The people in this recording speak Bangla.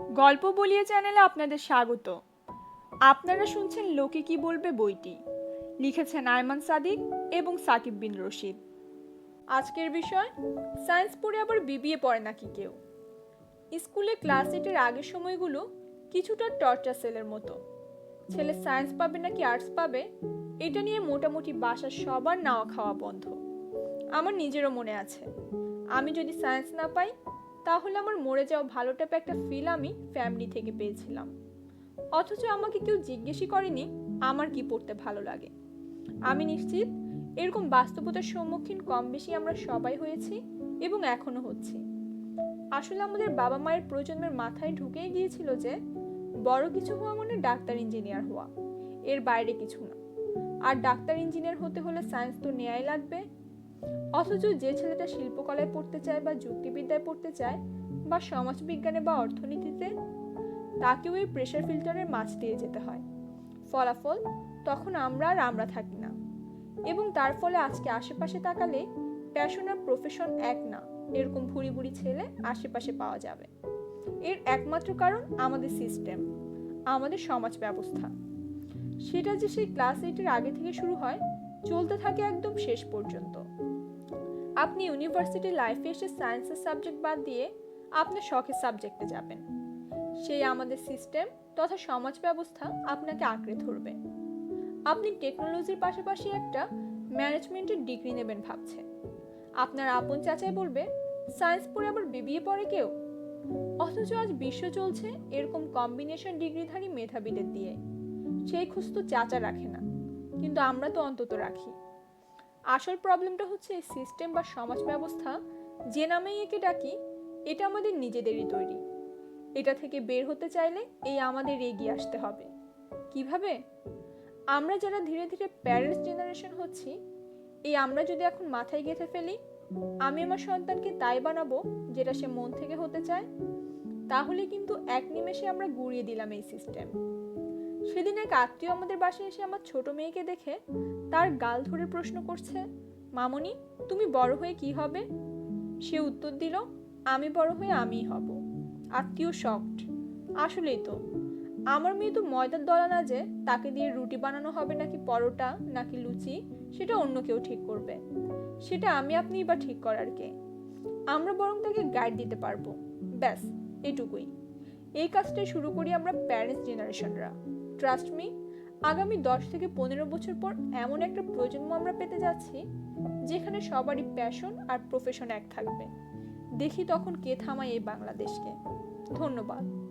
গল্প বলিয়ে চ্যানেলে আপনাদের স্বাগত। আপনারা শুনছেন লোকে কি বলবে বইটি। লিখেছেন আয়মান সাদিক এবং সাকিব বিন রশিদ। আজকের বিষয়, সায়েন্স পড়ে আবার বিবিএ পড়ে নাকি কেউ? স্কুলে ক্লাস এইটের আগের সময়গুলো কিছুটা টর্চার সেলের মতো। ছেলে সায়েন্স পাবে নাকি আর্টস পাবে, এটা নিয়ে মোটামুটি বাসার সবার নাওয়া খাওয়া বন্ধ। আমার নিজেরও মনে আছে। আমি যদি সায়েন্স না পাই তাহলে আমার মরে যাওয়া ভালো টাইপের একটা ফিল আমি ফ্যামিলি থেকে পেয়েছিলাম। অথচ আমাকে কেউ জিজ্ঞেসই করেনি আমার কি পড়তে ভালো লাগে। আমি নিশ্চিত এরকম বাস্তবতার সম্মুখীন কম বেশি আমরা সবাই হয়েছি এবং এখনও হচ্ছি। আসলে আমাদের বাবা মায়ের প্রজন্মের মাথায় ঢুকেই গিয়েছিল যে বড় কিছু হওয়া মানে ডাক্তার ইঞ্জিনিয়ার হওয়া। এর বাইরে কিছু না। আর ডাক্তার ইঞ্জিনিয়ার হতে হলে সায়েন্স তো নেয়াই লাগবে। অথচ যে ছেলেটা শিল্পকলায় পড়তে চায় বা যুক্তিবিদ্যায় পড়তে চায় বা সমাজবিজ্ঞানে বা অর্থনীতিতে, তাকেও এই প্রেশার ফিল্টারের মাছ দিয়ে যেতে হয়। ফলাফল, তখন আমরা আর আমরা থাকি না। এবং তার ফলে আজকে আশেপাশে তাকালে প্যাশন আর প্রফেশন এক না, এরকম ভুড়ি ভুড়ি ছেলে আশেপাশে পাওয়া যাবে। এর একমাত্র কারণ আমাদের সিস্টেম আমাদের সমাজ ব্যবস্থা। সেটা যে সেই ক্লাস এইটের আগে থেকে শুরু হয়, চলতে থাকে একদম শেষ পর্যন্ত। আপনি ইউনিভার্সিটি লাইফে এসে সায়েন্সের সাবজেক্ট বাদ দিয়ে আপনার শখের সাবজেক্টে যাবেন। সেই আমাদের সিস্টেম তথা সমাজ ব্যবস্থা আপনাকে আঁকড়ে ধরবে। আপনি টেকনোলজির পাশাপাশি একটা ম্যানেজমেন্টের ডিগ্রি নেবেন ভাবছেন। আপনার আপন চাচাই বলবে সায়েন্স পড়ে আবার বিবিএ পড়ে কেউ? অথচ আজ বিশ্ব চলছে এরকম কম্বিনেশন ডিগ্রিধারী মেধাবীদের দিয়ে। সেই খুঁজ চাচা রাখে না। কিন্তু আমরা তো অন্তত রাখি। আসল প্রবলেমটা হচ্ছে এই সিস্টেম বা সমাজ ব্যবস্থা যে নামেই একে ডাকি, এটা আমাদের নিজেদেরই তৈরি। এটা থেকে বের হতে চাইলে এই আমাদের এগিয়ে আসতে হবে। কীভাবে? আমরা যারা ধীরে ধীরে প্যারেন্টস জেনারেশন হচ্ছি, এই আমরা যদি এখন মাথায় গেঁথে ফেলি, আমি আমার সন্তানকে তাই বানাবো যেটা সে মন থেকে হতে চায়, তাহলে কিন্তু এক নিমেষে আমরা গুড়িয়ে দিলাম এই সিস্টেম। সেদিন এক আত্মীয় আমাদের বাসায় এসে আমার ছোট মেয়েকে দেখে তার গাল ধরে প্রশ্ন করছে, মামনি, তুমি বড় হয়ে কি হবে? সে উত্তর দিল, আমি বড় হয়ে আমিই হব। আত্মীয় শকড আসলেই তো, আমার মেয়ে তো ময়দার দলা না যে তাকে দিয়ে রুটি বানানো হবে নাকি পরোটা, নাকি লুচি, সেটা অন্য কেউ ঠিক করবে। সেটা আমি আপনিই বা ঠিক করার কে? আমরা বরং তাকে গাইড দিতে পারব। ব্যাস, এটুকুই। এই কাজটাই শুরু করি আমরা প্যারেন্টস জেনারেশনরা। ট্রাস্ট মি আগামী দশ থেকে পনেরো বছর পর এমন একটা প্রজন্ম আমরা পেতে যাচ্ছি যেখানে সবারই প্যাশন আর প্রফেশন এক থাকবে। দেখি তখন কে থামায় এই বাংলাদেশকে। ধন্যবাদ।